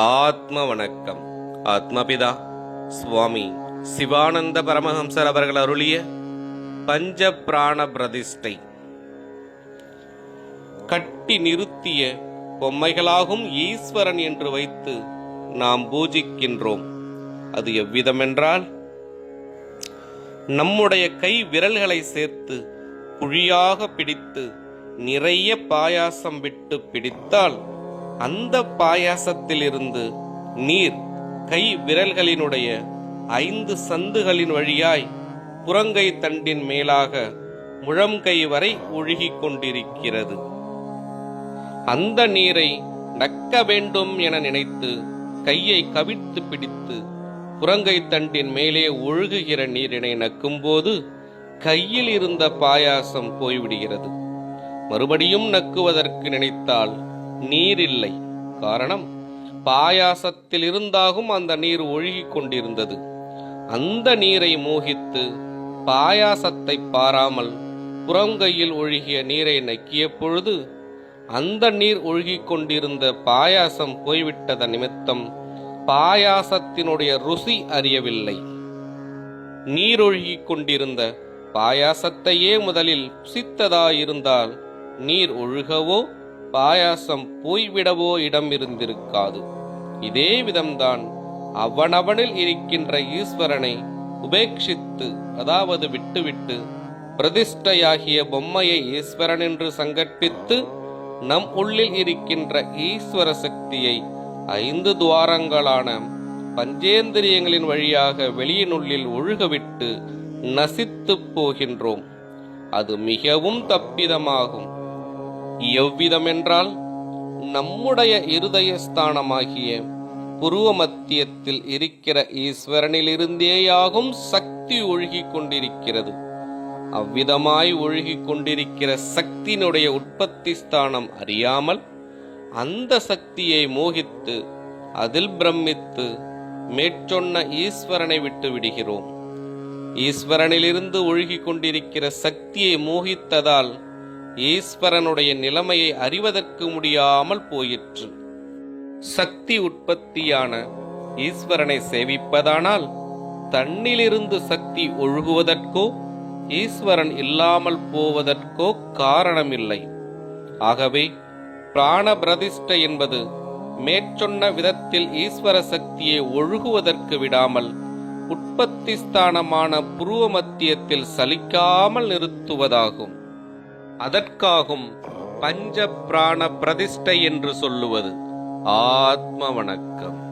ஆத்ம வணக்கம் ஆத்மபிதா சுவாமி சிவானந்த பரமஹம்சர் அவர்கள் அருளிய பஞ்ச பிராண பிரதிஷ்டை கட்டி நிறுத்திய பொம்மைகளாகும் ஈஸ்வரன் என்று வைத்து நாம் பூஜிக்கின்றோம். அது எவ்விதமென்றால் நம்முடைய கை விரல்களை சேர்த்து குழியாக பிடித்து நிறைய பாயாசம் விட்டு பிடித்தால் அந்த பாயாசத்திலிருந்து நீர் கை விரல்களினுடைய ஐந்து சந்துகளின் வழியாய் புறங்கை தண்டின் மேலாக முழங்கை வரை ஒழுகிக் கொண்டிருக்கிறது. அந்த நீரை நக்க வேண்டும் என நினைத்து கையை கவிழ்த்து பிடித்து புறங்கை தண்டின் மேலே ஒழுகுகிற நீரினை நக்கும்போது கையில் இருந்த பாயாசம் போய்விடுகிறது. மறுபடியும் நக்குவதற்கு நினைத்தால் நீர் இல்லை காரணம் பாயாசத்தில் இருந்தாகும் அந்த நீர் ஒழுகிக் கொண்டிருந்தது. அந்த நீரை மோகித்து பாயாசத்தை பாராமல் புறங்கையில் ஒழுகிய நீரை நக்கிய பொழுது அந்த நீர் ஒழுகிக் கொண்டிருந்த பாயாசம் போய்விட்டத நிமித்தம் பாயாசத்தினுடைய ருசி அறியவில்லை. நீரொழுகிக் கொண்டிருந்த பாயாசத்தையே முதலில் புசித்ததாயிருந்தால் நீர் ஒழுகவோ? பாயாசம் போய்விடவோ இடம் இருந்திருக்காது இதே விதம்தான் அவனவனில் இருக்கின்ற ஈஸ்வரனை உபேட்சித்து அதாவது விட்டுவிட்டு பிரதிஷ்டையாகிய பொம்மையை ஈஸ்வரன் என்று சங்கற்பித்து நம் உள்ளில் இருக்கின்ற ஈஸ்வர சக்தியை ஐந்து துவாரங்களான பஞ்சேந்திரியங்களின் வழியாக வெளியினுள்ளில் ஒழுகவிட்டு நசித்துப் போகின்றோம். அது மிகவும் தப்பிதமாகும். எவ்விதமென்றால் நம்முடைய இருதய ஸ்தானமாகிய புருவ மத்தியத்தில் இருக்கிற ஈஸ்வரனிலிருந்தேயாகும் சக்தி ஒழுகிக் கொண்டிருக்கிறது அவ்விதமாய் ஒழுகிக் கொண்டிருக்கிற சக்தியினுடைய உற்பத்தி ஸ்தானம் அறியாமல் அந்த சக்தியை மோகித்து அதில் பிரமித்து மேற்சொன்ன ஈஸ்வரனை விட்டு விடுகிறோம். ஈஸ்வரனிலிருந்து ஒழுகிக் கொண்டிருக்கிற சக்தியை மோகித்ததால் ஈஸ்வரனுடைய நிலைமையை அறிவதற்கு முடியாமல் போயிற்று. சக்தி உற்பத்தியான ஈஸ்வரனை சேவிப்பதானால் தன்னிலிருந்து சக்தி ஒழுகுவதற்கோ ஈஸ்வரன் இல்லாமல் போவதற்கோ காரணமில்லை. ஆகவே பிராண பிரதிஷ்டை என்பது மேற்சொன்ன விதத்தில் ஈஸ்வர சக்தியை ஒழுகுவதற்கு விடாமல் உற்பத்தி ஸ்தானமான புருவ மத்தியத்தில் சலிக்காமல் நிறுத்துவதாகும். அதற்காகும் பஞ்ச பிராண பிரதிஷ்டை என்று சொல்லுவது ஆத்ம வணக்கம்.